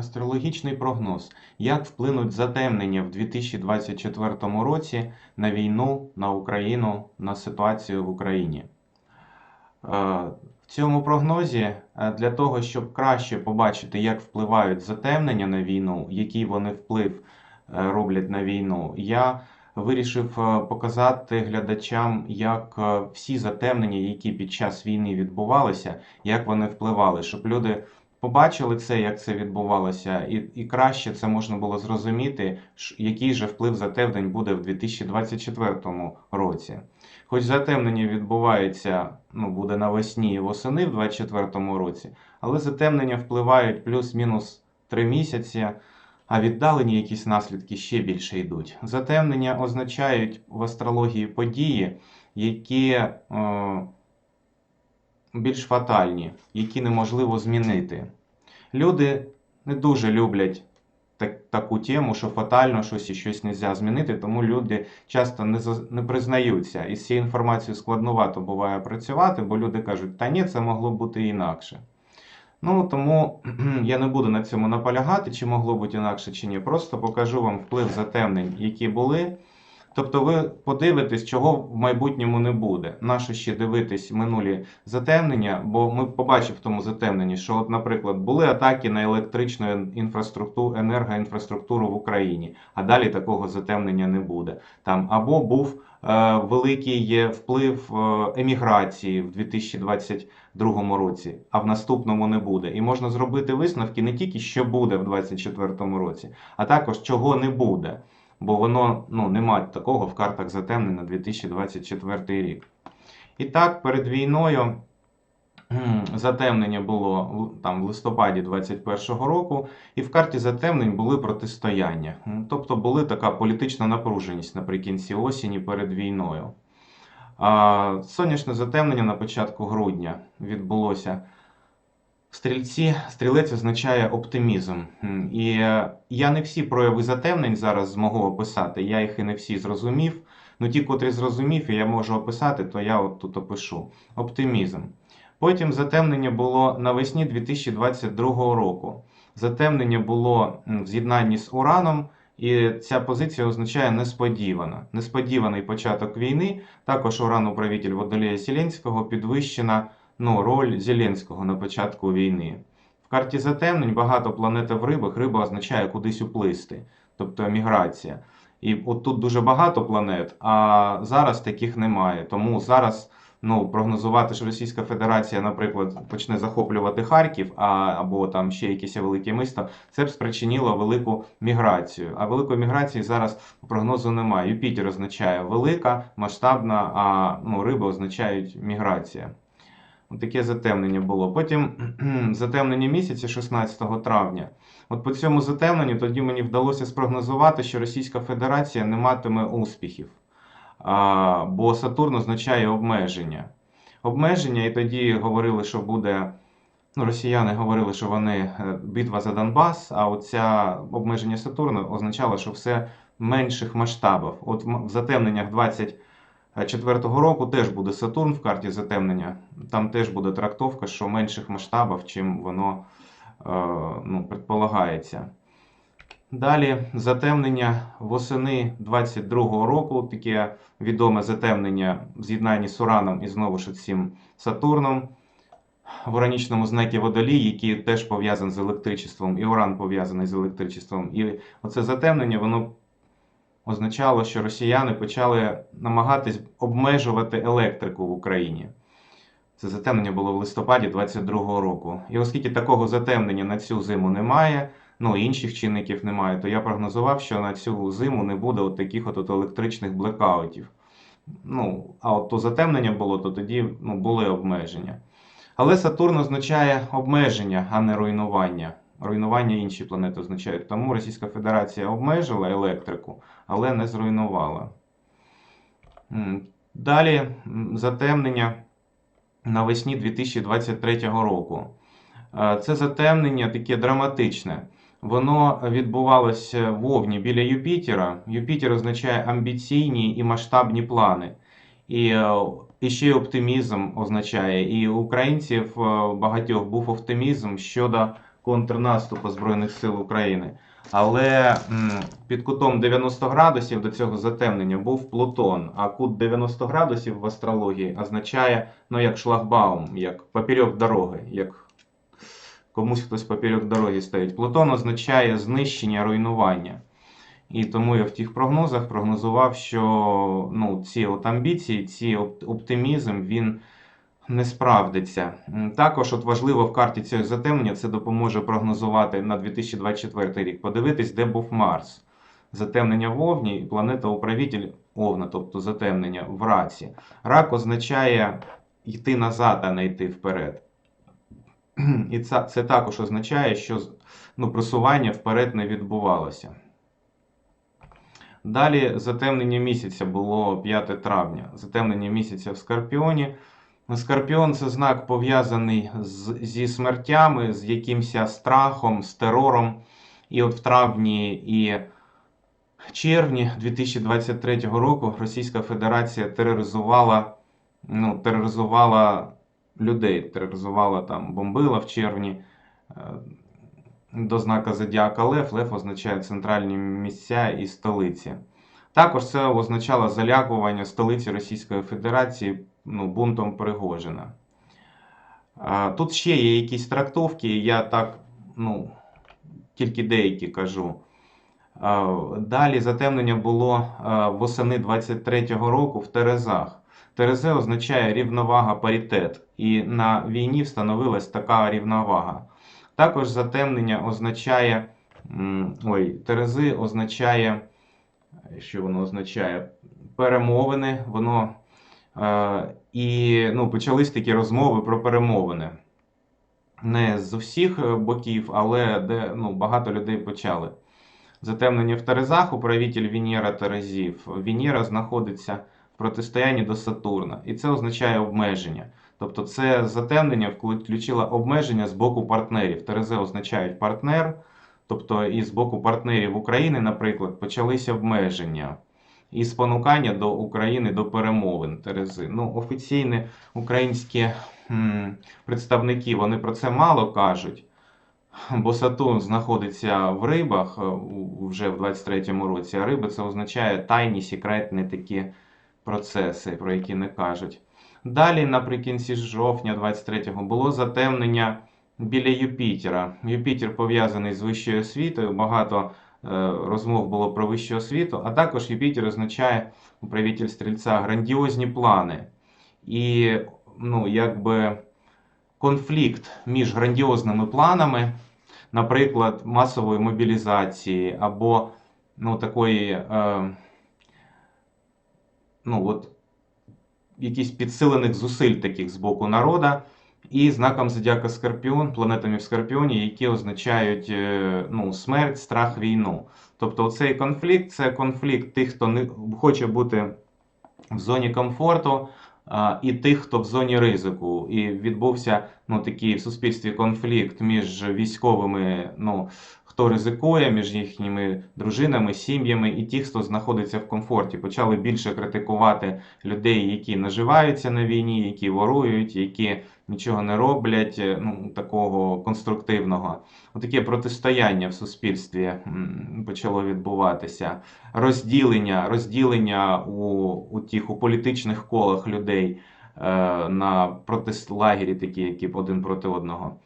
Астрологічний прогноз. Як вплинуть затемнення в 2024 році на війну, на Україну, на ситуацію в Україні? Е, В цьому прогнозі е, для того, щоб краще побачити, як впливають затемнення на війну, який вони вплив е, роблять на війну, я вирішив показати глядачам, як всі затемнення, які під час війни відбувалися, як вони впливали, щоб люди побачили це, як це відбувалося, і, і краще це можна було зрозуміти, який же вплив затемнень буде в 2024 році. Хоч затемнення відбувається, ну, буде навесні і восени в 2024 році, але затемнення впливають плюс-мінус 3 місяці, а віддалені якісь наслідки ще більше йдуть. Затемнення означають в астрології події, які е, більш фатальні, які неможливо змінити. Люди не дуже люблять так, таку тему, що фатально щось і щось не можна змінити, тому люди часто не, не признаються. І з цією інформацією складновато буває працювати, бо люди кажуть, та ні, це могло бути інакше. Ну, тому я не буду на цьому наполягати, чи могло бути інакше, чи ні. Просто покажу вам вплив затемнень, які були. Тобто ви подивитесь, чого в майбутньому не буде. Нащо ще дивитись минулі затемнення? Бо ми побачимо в тому затемненні, що, от, наприклад, були атаки на електричну інфраструктуру, енергоінфраструктуру в Україні, а далі такого затемнення не буде. Там або був е, великий вплив е, еміграції в 2022 році, а в наступному не буде. І можна зробити висновки не тільки що буде в 2024 році, а також чого не буде. Бо воно ну, немає такого в картах затемнень на 2024 рік. І так, перед війною затемнення було там, в листопаді 2021 року, і в карті затемнень були протистояння. Тобто була така політична напруженість наприкінці осені перед війною. Сонячне затемнення на початку грудня відбулося. Стрільці, стрілець означає оптимізм. І е, я не всі прояви затемнень зараз змогу описати, я їх і не всі зрозумів. Ну ті, котрі зрозумів, і я можу описати, то я от тут опишу. Оптимізм. Потім затемнення було навесні 2022 року. Затемнення було в з'єднанні з Ураном, і ця позиція означає несподівана. Несподіваний початок війни. Також Уран, управитель Водолія Сіленського, підвищена ну, роль Зеленського на початку війни. В карті затемнень багато планети в рибах. Риба означає кудись уплисти, тобто еміграція. І от тут дуже багато планет, а зараз таких немає. Тому зараз ну, прогнозувати, що Російська Федерація, наприклад, почне захоплювати Харків а, або там ще якесь велике місто, це б спричинило велику міграцію. А великої міграції зараз прогнозу немає. Юпітер означає велика, масштабна, а ну, риби означають міграція. Таке затемнення було. Потім затемнення місяця 16 травня. От по цьому затемненню тоді мені вдалося спрогнозувати, що Російська Федерація не матиме успіхів. А, бо Сатурн означає обмеження. Обмеження, і тоді говорили, що буде. Ну, росіяни говорили, що вони е, битва за Донбас, а оця обмеження Сатурна означало, що все менших масштабів. От в затемненнях 24-го року теж буде Сатурн в карті затемнення. Там теж буде трактовка, що менших масштабів, чим воно е, ну, предполагається. Далі затемнення восени 22-го року, таке відоме затемнення в з'єднанні з Ураном і знову ж цим Сатурном в уранічному знакі водолій, який теж пов'язаний з електричеством, і Уран пов'язаний з електричеством. І оце затемнення воно означало, що росіяни почали намагатись обмежувати електрику в Україні. Це затемнення було в листопаді 22-го року. І оскільки такого затемнення на цю зиму немає, ну інших чинників немає, то я прогнозував, що на цю зиму не буде от таких от електричних блекаутів. Ну, а от то затемнення було, то тоді ну, були обмеження. Але Сатурн означає обмеження, а не руйнування. Руйнування інші планети означають. Тому Російська Федерація обмежила електрику, але не зруйнувала. Далі затемнення навесні 2023 року. Е, Це затемнення таке драматичне. Воно відбувалося в Овні біля Юпітера. Юпітер означає амбіційні і масштабні плани. І, е, і ще й оптимізм означає. І у українців е, багатьох був оптимізм щодо контрнаступу Збройних сил України. Але під кутом 90 градусів до цього затемнення був Плутон. А кут 90 градусів в астрології означає ну, як шлагбаум, як поперек дороги, як комусь хтось поперек дороги стоїть. Плутон означає знищення, руйнування. І тому я в тих прогнозах прогнозував, що ну, ці от амбіції, ці оптимізм, він не справдиться. Також от важливо в карті цього затемнення це допоможе прогнозувати на 2024 рік. Подивитись, де був Марс. Затемнення в Овні і планета управитель Овна, тобто затемнення в раці. Рак означає йти назад, а не йти вперед. І це, це також означає, що ну, просування вперед не відбувалося. Далі затемнення місяця було 5 травня. Затемнення місяця в Скорпіоні. Скорпіон це знак пов'язаний зі смертями, з якимось страхом, з терором. І от в травні і червні 2023 року Російська Федерація тероризувала, ну, тероризувала людей, тероризувала там, бомбила в червні. е, До знака Зодіака Лев. Лев означає центральні місця і столиці. Також це означало залякування столиці Російської Федерації ну, бунтом Пригожина. Тут ще є якісь трактовки, я так, ну, тільки деякі кажу. Далі затемнення було восени 23-го року в Терезах. Терезе означає рівновага, паритет, і на війні встановилась така рівновага. Також затемнення означає, ой, Терези означає, що воно означає? Перемовини, воно І ну, почались такі розмови про перемовини. Не з усіх е, боків, але де ну, багато людей почали. Затемнення в Терезах, управитель Венера Терезів. Венера знаходиться в протистоянні до Сатурна, і це означає обмеження. Тобто це затемнення включило обмеження з боку партнерів. Терези означають партнер, тобто і з боку партнерів України, наприклад, почалися обмеження і спонукання до України до перемовин Терези. Ну, офіційні українські м, представники вони про це мало кажуть, бо Сатурн знаходиться в рибах е, вже в 23-му році, а риби це означає тайні, секретні такі процеси, про які не кажуть. Далі, наприкінці жовтня 23-го, було затемнення біля Юпітера. Юпітер пов'язаний з вищою освітою, багато розмов було про вищу освіту, а також Юпітер означає управитель стрільця грандіозні плани. І ну, якби конфлікт між грандіозними планами, наприклад, масової мобілізації або ну, такої, е, ну, от, якісь підсилених зусиль таких з боку народа, і знаком зодіака Скорпіон, планетами в Скорпіоні, які означають е, ну, смерть, страх, війну. Тобто цей конфлікт це конфлікт тих, хто не хоче бути в зоні комфорту, і тих, хто в зоні ризику. І відбувся ну, такий в суспільстві конфлікт між військовими, ну, хто ризикує, між їхніми дружинами, сім'ями, і ті, хто знаходиться в комфорті. Почали більше критикувати людей, які наживаються на війні, які ворують, які нічого не роблять, е, ну, такого конструктивного. Отаке протистояння в суспільстві почало відбуватися. Розділення, розділення у, у тих у політичних колах людей е, на протилагері, такі, які один проти одного.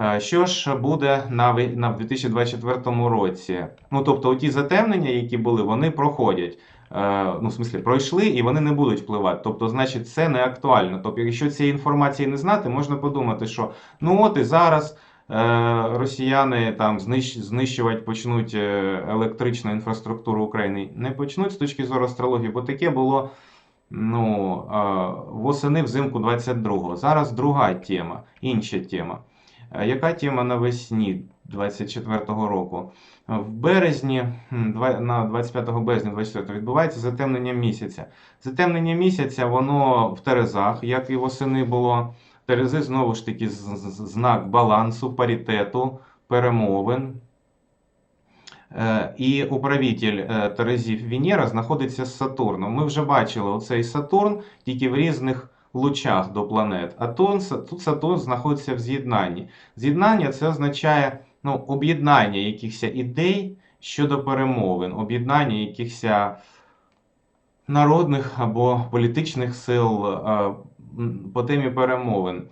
Е, Що ж буде на, ви- на в 2024 році? Ну, тобто, ті затемнення, які були, вони проходять. Е, Ну, в смислі, пройшли і вони не будуть впливати. Тобто, значить, це не актуально. Тобто, якщо цієї інформації не знати, можна подумати, що ну от і зараз е, росіяни там знищ- знищувати почнуть електричну інфраструктуру України. Не почнуть з точки зору астрології, бо таке було ну, восени взимку 22-го. Зараз друга тема, інша тема. Е, Яка тема навесні 24-го року? Е, В березні, на 25 березня 24 відбувається затемнення місяця. Затемнення місяця, воно в Терезах, як і восени було. Терези знову ж таки знак балансу, паритету, перемовин. Е, І управитель Терезів Венера знаходиться з Сатурном. Ми вже бачили оцей Сатурн, тільки в різних лучах до планет. А тут, Сатурн знаходиться в з'єднанні. З'єднання це означає ну, об'єднання якихось ідей щодо перемовин, об'єднання якихось народних або політичних сил по темі перемовин.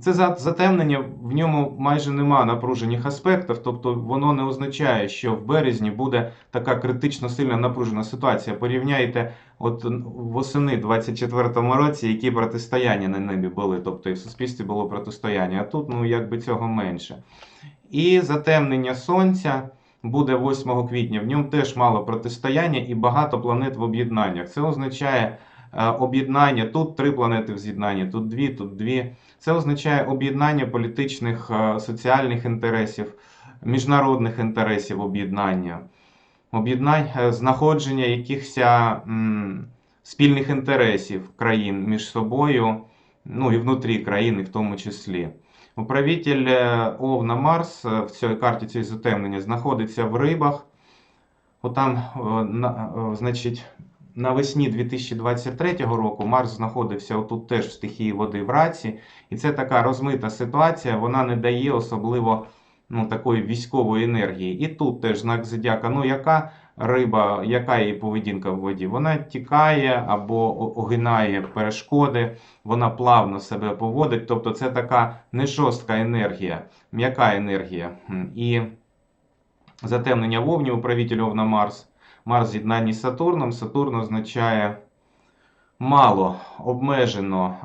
Це затемнення, в ньому майже нема напружених аспектів, тобто воно не означає, що в березні буде така критично сильна напружена ситуація. Порівняйте от восени 24-му році, які протистояння на небі були, тобто і в суспільстві було протистояння, а тут ну якби цього менше. І затемнення сонця буде 8 квітня. В ньому теж мало протистояння і багато планет в об'єднаннях. Це означає об'єднання. Тут три планети в з'єднанні, тут дві, тут дві. Це означає об'єднання політичних, е, соціальних інтересів, міжнародних інтересів об'єднання, об'єднання, е, знаходження якихось спільних інтересів країн між собою, ну і внутрі країни в тому числі. Управитель е, Овна Марс е, в цій карті цієї затемнення знаходиться в рибах. Отам, е, на, е, значить, навесні 2023 року Марс знаходився отут теж в стихії води в раці. І це така розмита ситуація, вона не дає особливо ну, такої військової енергії. І тут теж знак зодіака. Ну, яка риба, яка її поведінка в воді? Вона тікає або огинає перешкоди, вона плавно себе поводить. Тобто це така не жорстка енергія, м'яка енергія. І затемнення вовні управитель Овна Марс. Марс в з'єднанні з Сатурном. Сатурн означає мало, обмежено,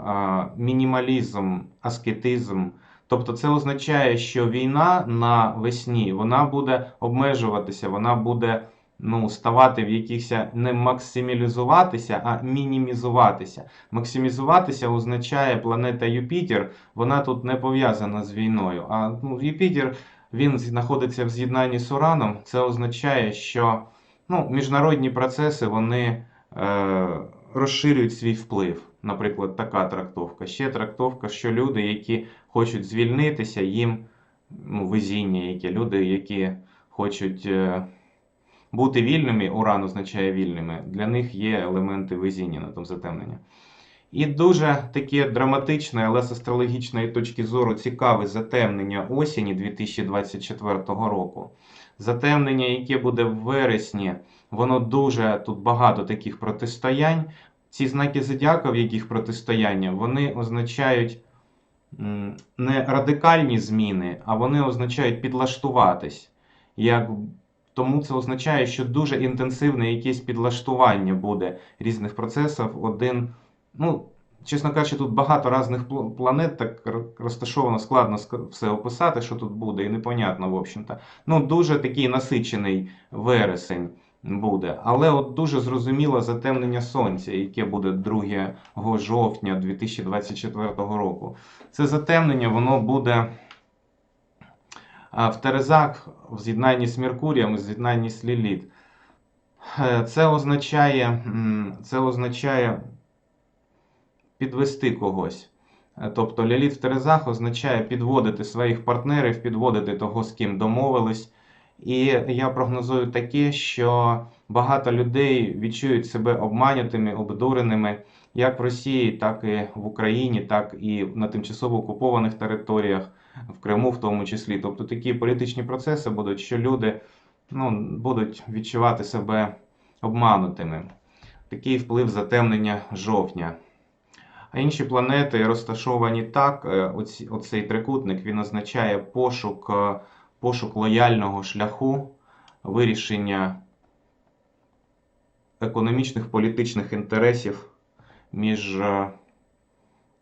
мінімалізм, аскетизм. Тобто це означає, що війна на весні вона буде обмежуватися, вона буде ну, ставати в якихось не максималізуватися, а мінімізуватися. Максимізуватися означає планета Юпітер, вона тут не пов'язана з війною. А ну, Юпітер він знаходиться в з'єднанні з Ураном. Це означає, що ну, міжнародні процеси вони е, розширюють свій вплив. Наприклад, така трактовка. Ще трактовка, що люди, які хочуть звільнитися, їм ну, везіння, які люди, які хочуть е, бути вільними, уран означає вільними, для них є елементи везіння на тому затемнення. І дуже таке драматичне, але з астрологічної точки зору цікаве затемнення осені 2024 року. Затемнення, яке буде в вересні, воно дуже тут багато таких протистоянь. Ці знаки зодіака, в яких протистояння, вони означають не радикальні зміни, а вони означають підлаштуватись. Як... Тому це означає, що дуже інтенсивне якесь підлаштування буде різних процесів. Один, ну, чесно кажучи, тут багато різних планет, так розташовано складно все описати, що тут буде, і непонятно, в общем-то. Ну, дуже такий насичений вересень буде. Але от дуже зрозуміло затемнення сонця, яке буде 2 жовтня 2024 року. Це затемнення, воно буде в Терезах в з'єднанні з Меркурієм, в з'єднанні з Ліліт. Е, Це означає, це означає підвести когось. Е, Тобто Ліліт в Терезах означає підводити своїх партнерів, підводити того, з ким домовились. І я прогнозую таке, що багато людей відчують себе обманутими, обдуреними, як в Росії, так і в Україні, так і на тимчасово окупованих територіях, в Криму в тому числі. Тобто такі політичні процеси будуть, що люди ну, будуть відчувати себе обманутими. Такий вплив затемнення жовтня. А інші планети розташовані так. е, оцей трикутник він означає пошук, е, пошук лояльного шляху, вирішення економічних політичних інтересів між е,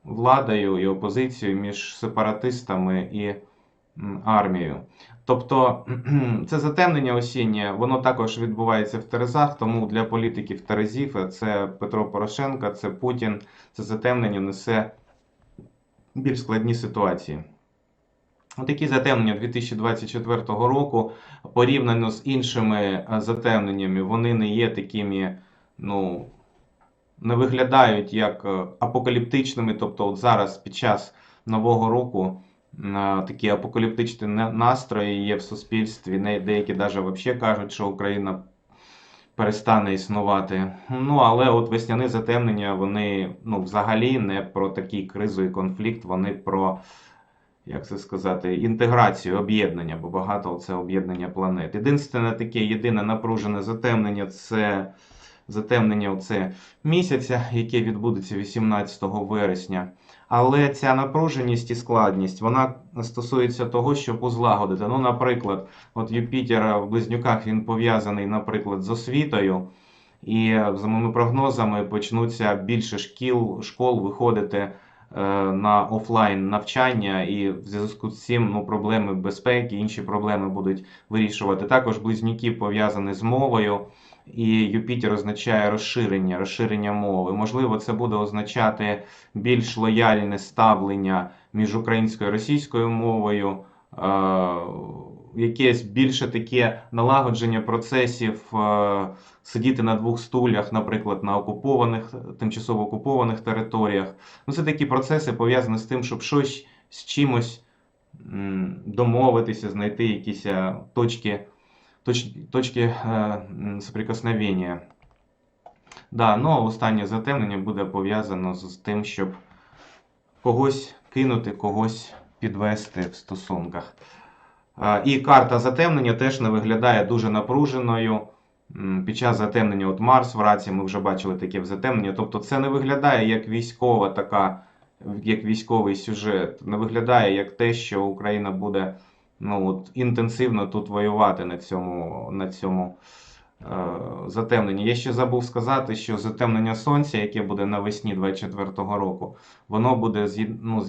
владою і опозицією, між сепаратистами і м, армією. Тобто це затемнення осіннє, воно також відбувається в Терезах, тому для політиків Терезів це Петро Порошенко, це Путін, це затемнення несе більш складні ситуації. Такі затемнення 2024 року, порівняно з іншими е, затемненнями, вони не є такими, ну, не виглядають як е, апокаліптичними. Тобто, от зараз під час Нового року такі апокаліптичні настрої є в суспільстві. Деякі навіть взагалі кажуть, що Україна перестане існувати. Ну, але от весняні затемнення, вони ну, взагалі не про такий кризовий конфлікт, вони про, як це сказати, інтеграцію, об'єднання, бо багато це об'єднання планет. Єдине таке єдине напружене затемнення це затемнення оце місяця, яке відбудеться 18 вересня. Але ця напруженість і складність вона стосується того, щоб узлагодити. Ну, наприклад, от Юпітер в близнюках він пов'язаний, наприклад, з освітою. І за моїми прогнозами почнуться більше шкіл, школ виходити на офлайн навчання, і в зв'язку з цим ну, проблеми безпеки, інші проблеми будуть вирішувати. Також близнюки пов'язані з мовою, і Юпітер означає розширення, розширення мови. Можливо, це буде означати більш лояльне ставлення між українською і російською мовою. е, Якесь більше таке налагодження процесів е, сидіти на двох стулях, наприклад, на окупованих, тимчасово окупованих територіях. Ну, це такі процеси пов'язані з тим, щоб щось з чимось домовитися, знайти якісь е, точки, точ, точки е, соприкосновення. Да, ну, останнє затемнення буде пов'язано з тим, щоб когось кинути, когось підвести в стосунках. Е, І карта затемнення теж не виглядає дуже напруженою. Під час затемнення, от Марс в раці, ми вже бачили таке затемнення. Тобто це не виглядає як військова така, як військовий сюжет. Не виглядає як те, що Україна буде ну, от, інтенсивно тут воювати на цьому, на цьому е, затемненні. Я ще забув сказати, що затемнення сонця, яке буде навесні 24-го року, воно буде з'єд- ну,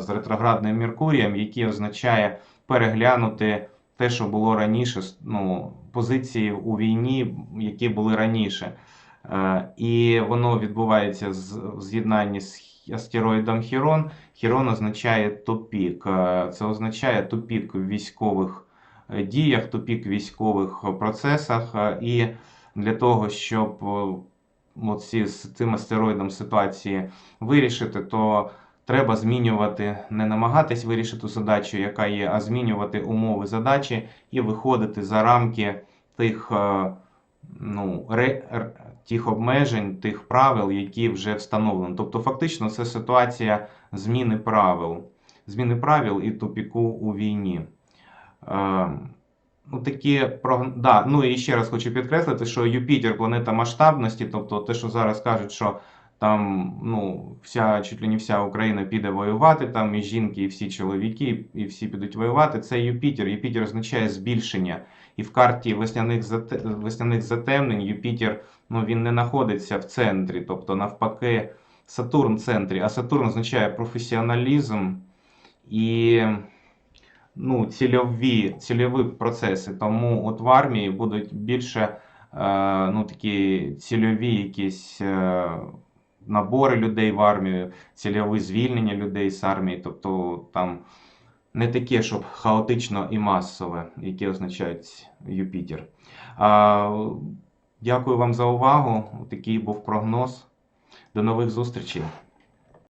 з ретроградним Меркурієм, який означає переглянути те, що було раніше, ну, позиції у війні, які були раніше. Е, І воно відбувається в з'єднанні з астероїдом Хірон. Хірон означає тупік. Е, Це означає тупік в військових е, діях, тупік в військових процесах. І для того, щоб оці, з цим астероїдом ситуації вирішити, то треба змінювати, не намагатись вирішити задачу, яка є, а змінювати умови задачі і виходити за рамки тих, е, ну, ре, тих обмежень, тих правил, які вже встановлені. Тобто, фактично, це ситуація зміни правил, зміни правил і тупіку у війні. Е, Ну, такі да, ну і ще раз хочу підкреслити, що Юпітер планета масштабності, тобто те, що зараз кажуть, що там ну, вся, чуть ли не вся Україна піде воювати, там і жінки, і всі чоловіки, і всі підуть воювати. Це Юпітер. Юпітер означає збільшення. І в карті весняних, весняних затемнень Юпітер ну, він не знаходиться в центрі, тобто навпаки, Сатурн в центрі. А Сатурн означає професіоналізм і ну, цільові, цільові процеси. Тому от в армії будуть більше е, ну, такі цільові якісь е, набори людей в армію, цільові звільнення людей з армії. Тобто там не таке, щоб хаотично і масове, яке означає Юпітер. А, дякую вам за увагу. Такий був прогноз. До нових зустрічей.